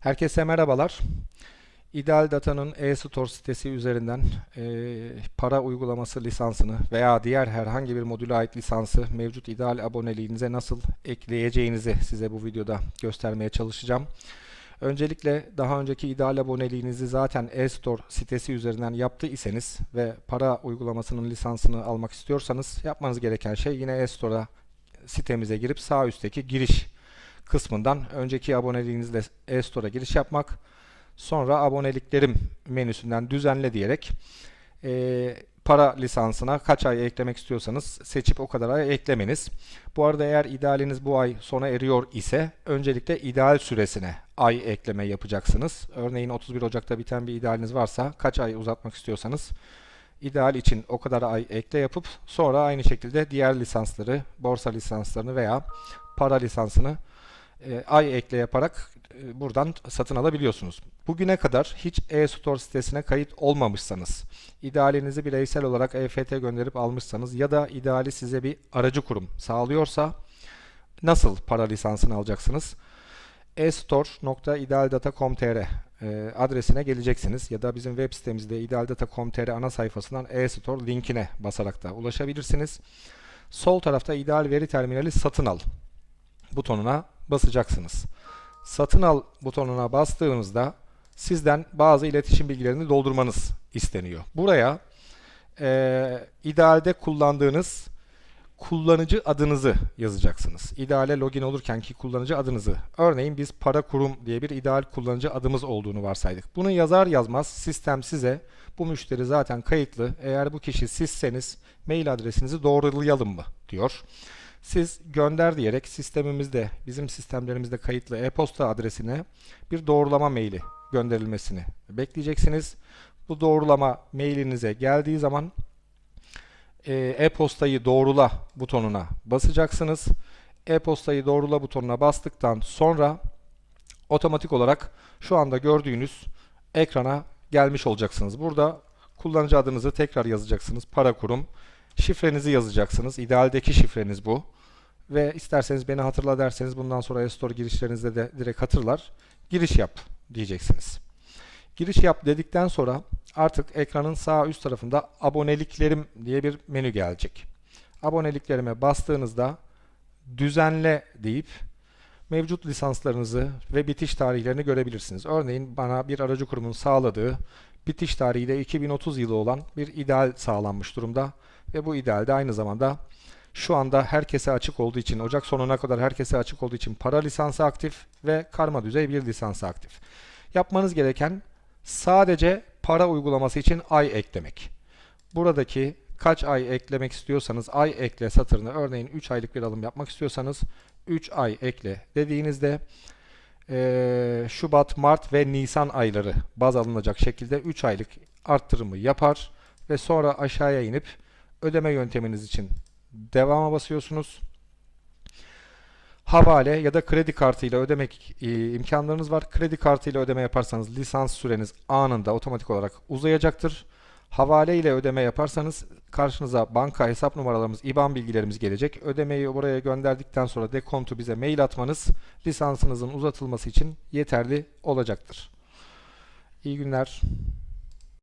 Herkese merhabalar. İdeal Data'nın e-store sitesi üzerinden e, para uygulaması lisansını veya diğer herhangi bir modüle ait lisansı mevcut ideal aboneliğinize nasıl ekleyeceğinizi size bu videoda göstermeye çalışacağım. Öncelikle daha önceki ideal aboneliğinizi zaten e-store sitesi üzerinden yaptıysanız ve para uygulamasının lisansını almak istiyorsanız yapmanız gereken şey yine e-store'a sitemize girip sağ üstteki giriş kısmından önceki aboneliğinizle e-store'a giriş yapmak. Sonra aboneliklerim menüsünden düzenle diyerek e, para lisansına kaç ay eklemek istiyorsanız seçip o kadar ay eklemeniz. Bu arada eğer idealiniz bu ay sona eriyor ise öncelikle ideal süresine ay ekleme yapacaksınız. Örneğin 31 Ocak'ta biten bir idealiniz varsa kaç ay uzatmak istiyorsanız ideal için o kadar ay ekle yapıp sonra aynı şekilde diğer lisansları, borsa lisanslarını veya para lisansını e, ay ekle yaparak e, buradan satın alabiliyorsunuz. Bugüne kadar hiç e-store sitesine kayıt olmamışsanız, idealinizi bireysel olarak EFT gönderip almışsanız ya da ideali size bir aracı kurum sağlıyorsa nasıl para lisansını alacaksınız? e-store.idealdata.com.tr e, adresine geleceksiniz ya da bizim web sitemizde idealdata.com.tr ana sayfasından e-store linkine basarak da ulaşabilirsiniz. Sol tarafta ideal veri terminali satın al butonuna basacaksınız. Satın al butonuna bastığınızda sizden bazı iletişim bilgilerini doldurmanız isteniyor. Buraya e, idealde kullandığınız kullanıcı adınızı yazacaksınız. İdeale login olurken ki kullanıcı adınızı. Örneğin biz para kurum diye bir ideal kullanıcı adımız olduğunu varsaydık. Bunu yazar yazmaz sistem size bu müşteri zaten kayıtlı. Eğer bu kişi sizseniz mail adresinizi doğrulayalım mı diyor. Siz gönder diyerek sistemimizde, bizim sistemlerimizde kayıtlı e-posta adresine bir doğrulama maili gönderilmesini bekleyeceksiniz. Bu doğrulama mailinize geldiği zaman e, e-postayı doğrula butonuna basacaksınız. E-postayı doğrula butonuna bastıktan sonra otomatik olarak şu anda gördüğünüz ekrana gelmiş olacaksınız. Burada kullanıcı adınızı tekrar yazacaksınız. Para kurum. Şifrenizi yazacaksınız. İdealdeki şifreniz bu. Ve isterseniz beni hatırla derseniz bundan sonra e-store girişlerinizde de direkt hatırlar. Giriş yap diyeceksiniz. Giriş yap dedikten sonra artık ekranın sağ üst tarafında aboneliklerim diye bir menü gelecek. Aboneliklerime bastığınızda düzenle deyip mevcut lisanslarınızı ve bitiş tarihlerini görebilirsiniz. Örneğin bana bir aracı kurumun sağladığı bitiş tarihi de 2030 yılı olan bir ideal sağlanmış durumda ve bu idealde aynı zamanda şu anda herkese açık olduğu için Ocak sonuna kadar herkese açık olduğu için para lisansı aktif ve karma düzey bir lisansı aktif. Yapmanız gereken sadece para uygulaması için ay eklemek. Buradaki kaç ay eklemek istiyorsanız ay ekle satırını örneğin 3 aylık bir alım yapmak istiyorsanız 3 ay ekle dediğinizde Şubat, Mart ve Nisan ayları baz alınacak şekilde 3 aylık arttırımı yapar ve sonra aşağıya inip ödeme yönteminiz için devama basıyorsunuz. Havale ya da kredi kartıyla ödemek e, imkanlarınız var. Kredi kartıyla ödeme yaparsanız lisans süreniz anında otomatik olarak uzayacaktır. Havale ile ödeme yaparsanız karşınıza banka hesap numaralarımız, IBAN bilgilerimiz gelecek. Ödemeyi oraya gönderdikten sonra dekontu bize mail atmanız lisansınızın uzatılması için yeterli olacaktır. İyi günler.